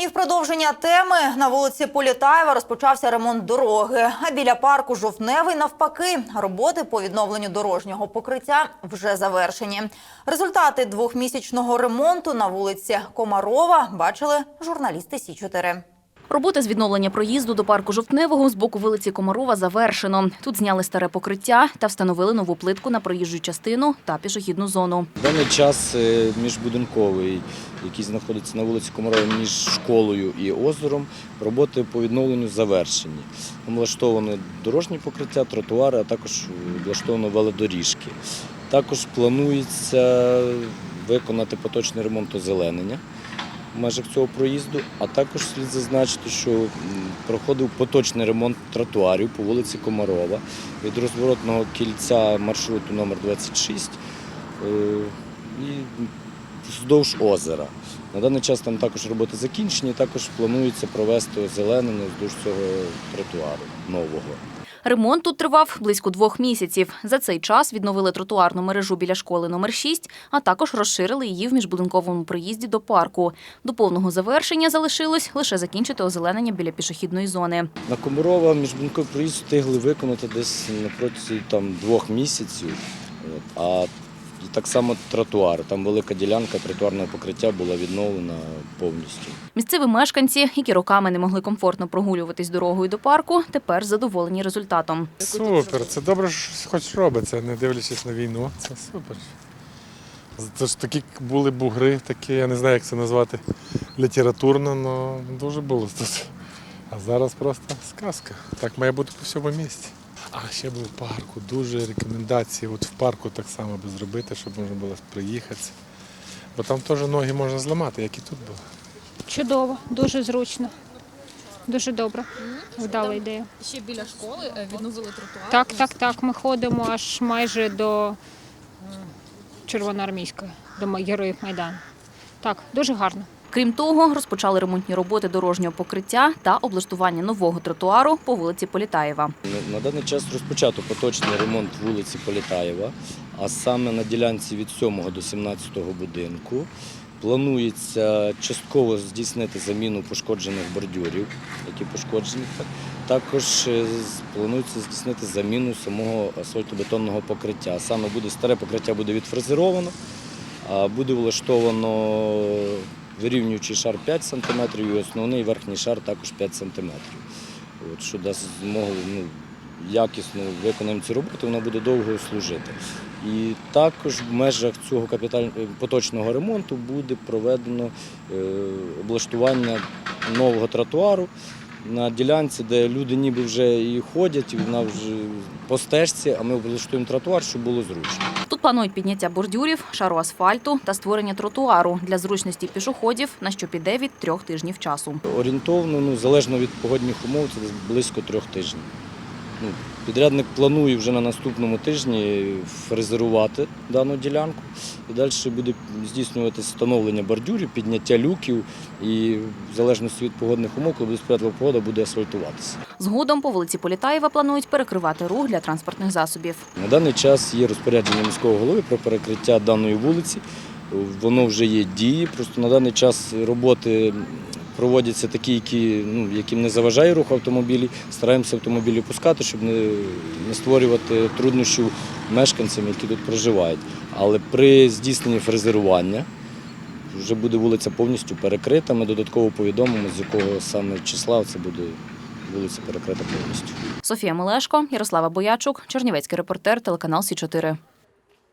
І в продовження теми на вулиці Політаєва розпочався ремонт дороги. А біля парку Жовтневий навпаки роботи по відновленню дорожнього покриття вже завершені. Результати двохмісячного ремонту на вулиці Комарова бачили журналісти Сі 4 Роботи з відновлення проїзду до парку Жовтневого з боку вулиці Комарова завершено. Тут зняли старе покриття та встановили нову плитку на проїжджу частину та пішохідну зону. Даний час е, міжбудинковий, який знаходиться на вулиці Комарова між школою і озером, роботи по відновленню завершені. Там влаштовано дорожні покриття, тротуари, а також влаштовано велодоріжки. Також планується виконати поточний ремонт озеленення в межах цього проїзду, а також слід зазначити, що проходив поточний ремонт тротуарів по вулиці Комарова від розворотного кільця маршруту номер 26 е, і вздовж озера. На даний час там також роботи закінчені, також планується провести озеленення вздовж цього тротуару нового. Ремонт тут тривав близько двох місяців. За цей час відновили тротуарну мережу біля школи номер 6, а також розширили її в міжбудинковому проїзді до парку. До повного завершення залишилось лише закінчити озеленення біля пішохідної зони. На Комарова міжбудинковий проїзд встигли виконати десь на протязі там, двох місяців. А так само тротуар. Там велика ділянка тротуарного покриття була відновлена повністю. Місцеві мешканці, які роками не могли комфортно прогулюватись дорогою до парку, тепер задоволені результатом. Супер, це добре, що хоч робиться, не дивлячись на війну. Це супер. Це ж такі були бугри, такі, я не знаю, як це назвати літературно, але дуже було тут. А зараз просто сказка. Так має бути по всьому місті. А ще був в парку, дуже рекомендації. От в парку так само би зробити, щоб можна було приїхати. Бо там теж ноги можна зламати, як і тут було. Чудово, дуже зручно. Дуже добре. Вдала ідея. Ще біля школи е, відновили тротуар. Так, так, так. Ми ходимо аж майже до Червоноармійської, до Героїв Майдану. Так, дуже гарно. Крім того, розпочали ремонтні роботи дорожнього покриття та облаштування нового тротуару по вулиці Політаєва. На- даний час розпочато поточний ремонт вулиці Політаєва, а саме на ділянці від 7 до 17 будинку. Планується частково здійснити заміну пошкоджених бордюрів, які пошкоджені. Також е, планується здійснити заміну самого асфальтобетонного покриття. Саме буде старе покриття буде відфрезеровано, буде влаштовано вирівнюючий шар 5 см і основний верхній шар також 5 см. От, що дасть змогу ну, якісно виконаємо ці роботи, вона буде довго служити. І також в межах цього капіталь... поточного ремонту буде проведено е, облаштування нового тротуару на ділянці, де люди ніби вже і ходять, і вона вже по стежці, а ми облаштуємо тротуар, щоб було зручно. Тут планують підняття бордюрів, шару асфальту та створення тротуару для зручності пішоходів, на що піде від трьох тижнів часу. Орієнтовно, ну, залежно від погодних умов, це близько трьох тижнів. Ну, підрядник планує вже на наступному тижні фрезерувати дану ділянку. І далі буде здійснюватися встановлення бордюрів, підняття люків і в залежності від погодних умов, коли буде сприятлива погода, буде асфальтуватися. Згодом по вулиці Політаєва планують перекривати рух для транспортних засобів. На даний час є розпорядження міського голови про перекриття даної вулиці. Воно вже є дії. Просто на даний час роботи проводяться такі, які, ну, яким не заважає рух автомобілів. Стараємося автомобілі пускати, щоб не, не створювати труднощів мешканцям, які тут проживають. Але при здійсненні фрезерування вже буде вулиця повністю перекрита. Ми додатково повідомимо, з якого саме числа це буде вулиця перекрита повністю. Софія Мелешко, Ярослава Боячук, Чернівецький репортер, телеканал Сі 4